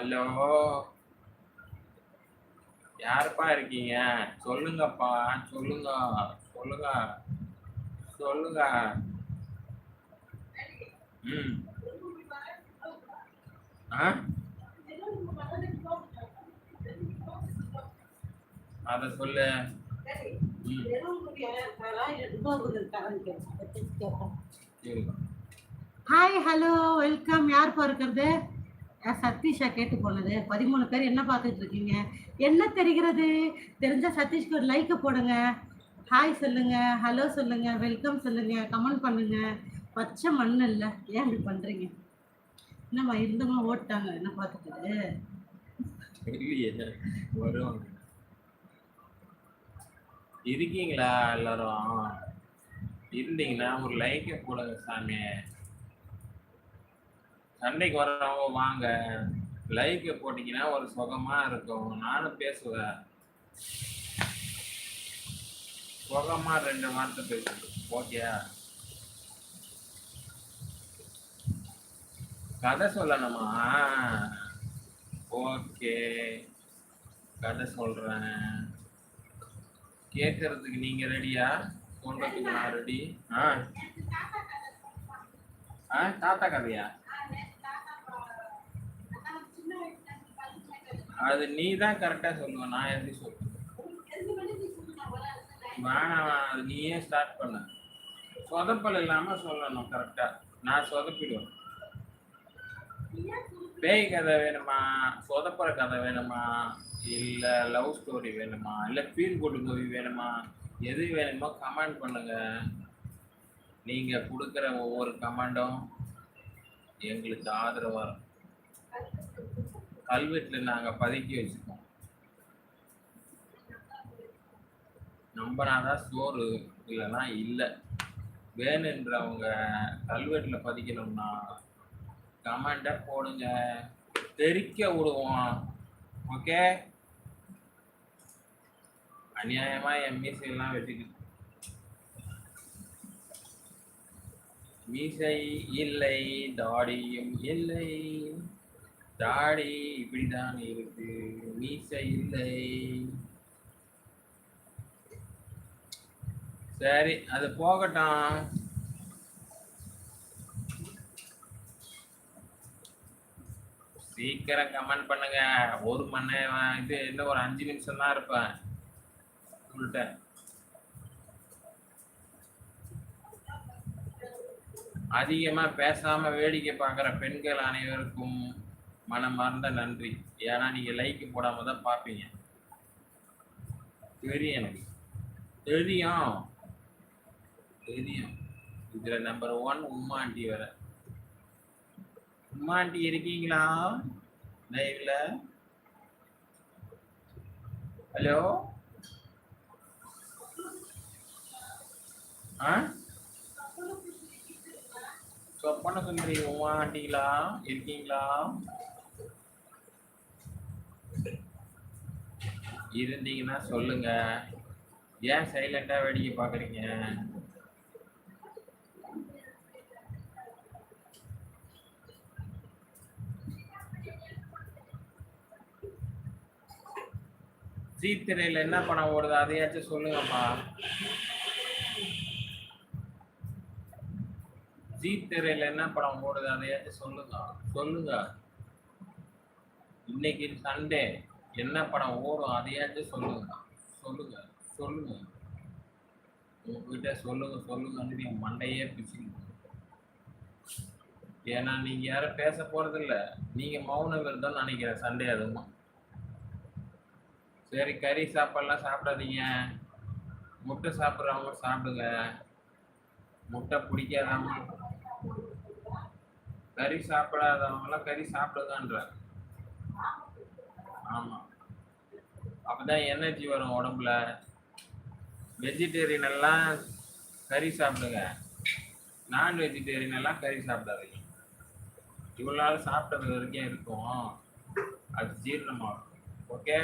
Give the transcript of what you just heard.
Hello. யாருப்பா இருக்கீங்க? சொல்லுங்கப்பா சொல்லுங்க சொல்லுங்க சொல்லுங்க. ம். ஆ? அத சொல்லு. Hi hello welcome. யார் இருக்கிறது? சதீஷா கேட்டு போனது பதிமூணு பேர் என்ன பார்த்துட்டு இருக்கீங்க? என்ன தெரிகிறது? தெரிஞ்ச சதீஷ்க்கு ஒரு லைக்கை போடுங்க. ஹாய் சொல்லுங்க. ஹலோ சொல்லுங்க. வெல்கம் சொல்லுங்க. கமெண்ட் பண்ணுங்க. பச்சை மண் இல்லை. ஏன் இப்படி பண்றீங்க? என்னம்மா இருந்தவங்க ஓட்டாங்க என்ன பார்த்துட்டு இருக்கீங்களா எல்லாரும்? இருந்தீங்கன்னா ஒரு லைக்கை போடுங்க சாமி. சண்டைக்கு வர்றவங்க வாங்க. லைக்கை போட்டிங்கன்னா ஒரு சுகமாக இருக்கும். நானும் பேசுவேன். சுகமாக ரெண்டு வார்த்தை பேசுவேன் ஓகே கதை சொல்லணுமா? ஓகே கதை சொல்கிறேன் கேட்கறதுக்கு நீங்கள் ரெடியா? சொல்கிறதுக்கு நான் ரெடி ஆ? ஆ தாத்தா கதையா? அது நீ தான் கரெக்டாக சொல்லணும். நான் எப்படி சொல்லுவேன் வேணாம் அது நீயே ஸ்டார்ட் பண்ண. சொதப்பல் இல்லாமல் சொல்லணும் கரெக்டாக நான் சொதப்பிடுவேன். பேய் கதை வேணுமா? சொதப்புற கதை வேணுமா? இல்லை லவ் ஸ்டோரி வேணுமா? இல்லை ஃபீல் குட் மூவி வேணுமா? எது வேணுமோ கமெண்ட் பண்ணுங்க. நீங்கள் கொடுக்குற ஒவ்வொரு கமெண்டும் எங்களுக்கு ஆதரவாக இருக்கும். கல்வெட்டில் நாங்கள் பதுக்கி வச்சுருக்கோம். நம்பினாதான் சோறு இல்லைன்னா இல்லை. வேணுன்றவங்க கல்வெட்டில் பதிக்கணும்னா கமெண்ட்டை போடுங்க. தெரிக்க விடுவோம். ஓகே அநியாயமாக என் மீசையெல்லாம் வெட்டிக்கிட்டு மீசை இல்லை தாடியும் இல்லை. தாடி இப்படிதான் இருக்கு. மீசை இல்லை. சரி அது போகட்டும். சீக்கிரம் கமெண்ட் பண்ணுங்க. ஒரு மணி நேரம் இது இன்னும் ஒரு அஞ்சு நிமிஷம் தான் இருப்பேன். உங்கள்கிட்ட அதிகமாக பேசாமல் வேடிக்கை பார்க்குற பெண்கள் அனைவருக்கும் மனமார்ந்த நன்றி. ஏன்னா நீங்க லைக் போடாம தான் பார்ப்பீங்க. தெரியும் எனக்கு. தெரியும். தெரியும். இதுல நம்பர் ஒன் உமா ஆண்டி வேற. உமா ஆண்டி இருக்கீங்களா லைவில் ஹலோ ஆ? சொப்பன சுந்தரி உமா ஆண்டிங்களா இருக்கீங்களா? இருந்தீங்கன்னா சொல்லுங்க. ஏன் சைலண்டா வேடிக்கை பாக்குறீங்க ஜீ திரையில் என்ன படம் ஓடுது? அதையாச்சும் சொல்லுங்கப்பா ஜீ திரையில் என்ன படம் ஓடுது? அதையாச்சும் சொல்லுங்க. சொல்லுங்க. இன்னைக்கு சண்டே. என்ன படம் ஓடும் அதையாச்சும் சொல்லுங்க. சொல்லுங்க சொல்லுங்க. உங்ககிட்ட சொல்லுங்க சொல்லுங்கன்னு நீங்க மண்டையே பிச்சுக்கணும் ஏன்னா நீங்க யாரும் பேச போறது இல்ல நீங்க மௌன விரதம் நினைக்கிறேன் சண்டே அதுவும் சரி கறி சாப்பாடுலாம் சாப்பிடாதீங்க. முட்டை சாப்பிட்றவங்க சாப்பிடுங்க. முட்டை பிடிக்காதவங்க. கறி சாப்பிடாதவங்களாம் கறி சாப்பிடுங்கன்ற ஆமாம் அப்போதான் எனர்ஜி வரும் உடம்புல. வெஜிடேரியன் எல்லாம் கறி சாப்பிடுங்க. நான் வெஜிடேரியன் எல்லாம் கறி சாப்பிடாதீங்க. இவ்வளோ நாள் சாப்பிட்டது வரைக்கும் இருக்கும். அது ஜீரணமாகும். ஓகே